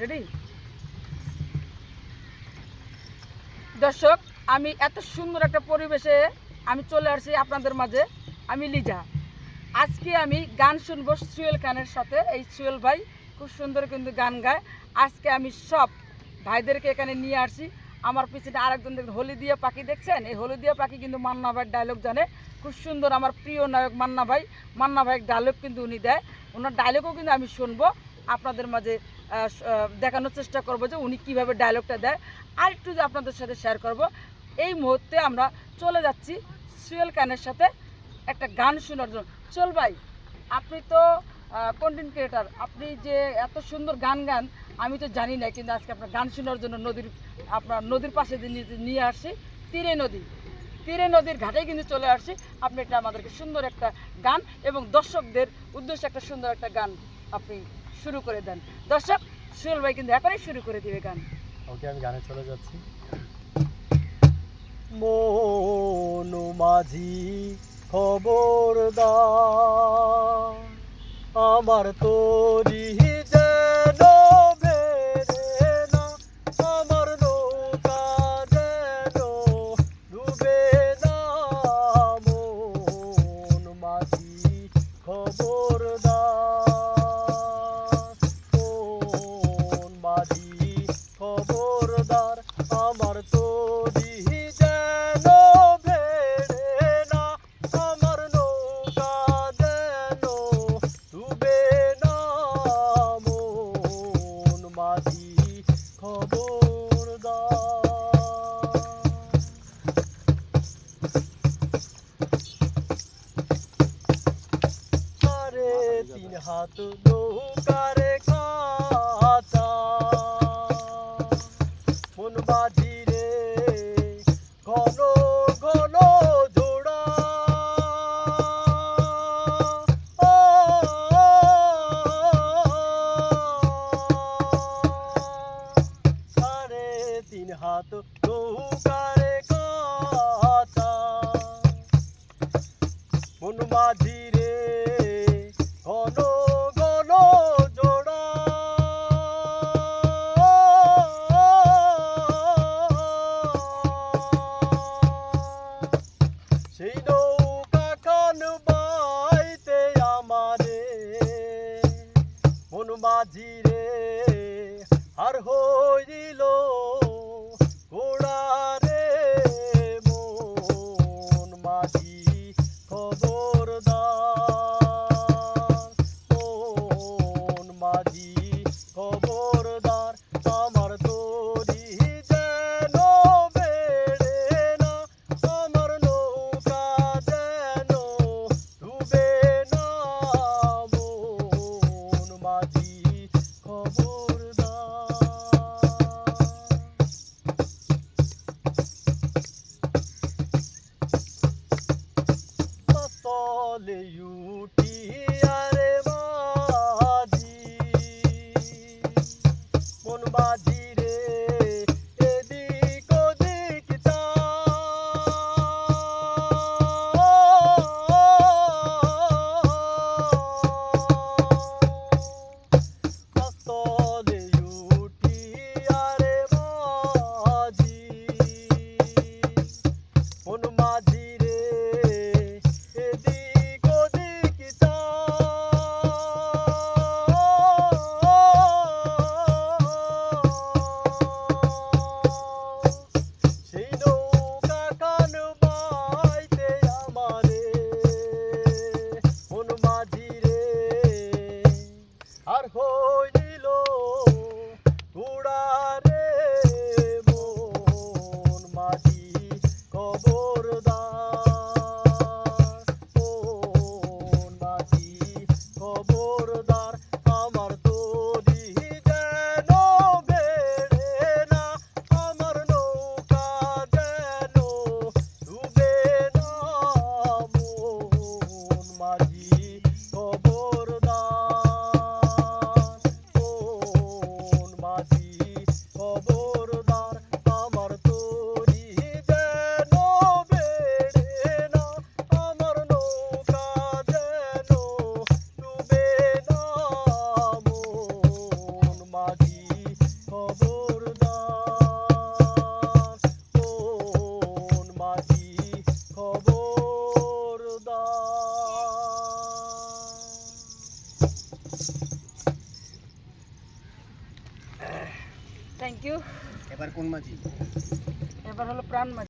Ready দর্শক, আমি এত সুন্দর একটা পরিবেশে আমি চলে আসছি আপনাদের মাঝে। আমি লিজা। আজকে আমি গান শুনব সুয়েল খানের সাথে। এই সুয়েল ভাই খুব সুন্দর কিন্তু গান গায়। আজকে আমি সব ভাইদেরকে এখানে নিয়ে আসছি। আমার পিছনে আরেকজন দেখুন, হলুদিয়া পাখি দেখছেন? এই হলুদিয়া পাখি কিন্তু মান্না ভাইয়ের ডায়লগ জানে। খুব সুন্দর আমার প্রিয় নায়ক মান্না ভাই। মান্না ভাইয়ের ডায়লগ কিন্তু উনি দেয়। ওনার ডায়লগও কিন্তু আমি শুনব। আপনাদের মাঝে দেখানোর চেষ্টা করব যে উনি কীভাবে ডায়লগটা দেয়। আর একটু আপনাদের সাথে শেয়ার করব, এই মুহূর্তে আমরা চলে যাচ্ছি সুয়েল খানের সাথে একটা গান শোনার জন্য। চল ভাই, আপনি তো কন্টেন্ট ক্রিয়েটার আপনি যে এত সুন্দর গান গান, আমি তো জানি না, কিন্তু আজকে আপনার গান শোনার জন্য নদীর, আপনার নদীর পাশে নিয়ে- আসছি, তীরে নদী। তীরে নদীর ঘাটে কিন্তু চলে আসছি। আপনি একটা আমাদেরকে সুন্দর একটা গান এবং দর্শকদের উদ্দেশ্যে একটা সুন্দর একটা গান আপনি শুরু করে দেন। দর্শক সুয়েল ভাই কিন্তু এখনই শুরু করে দিবে গান। ওকে, আমি গানে চলে যাচ্ছি। মনু মাঝি খবর আমার তরি আমার নৌকা যেন মাঝি খবরদার, আমার তরি যেন ভেড়ে না, আমার নৌকা যেন ডুবে না। মন মাঝি খবরদার। তিন হাত নৌকারে মাঝি রে। ঘন জোড়া। সেই নৌকা খান বাইতে আমারে। মন মাঝি রে আর হইল তলে ইউটি আরে বাজি। মন বাজি খবরদার কোন মাছি এবার হলো প্রাণ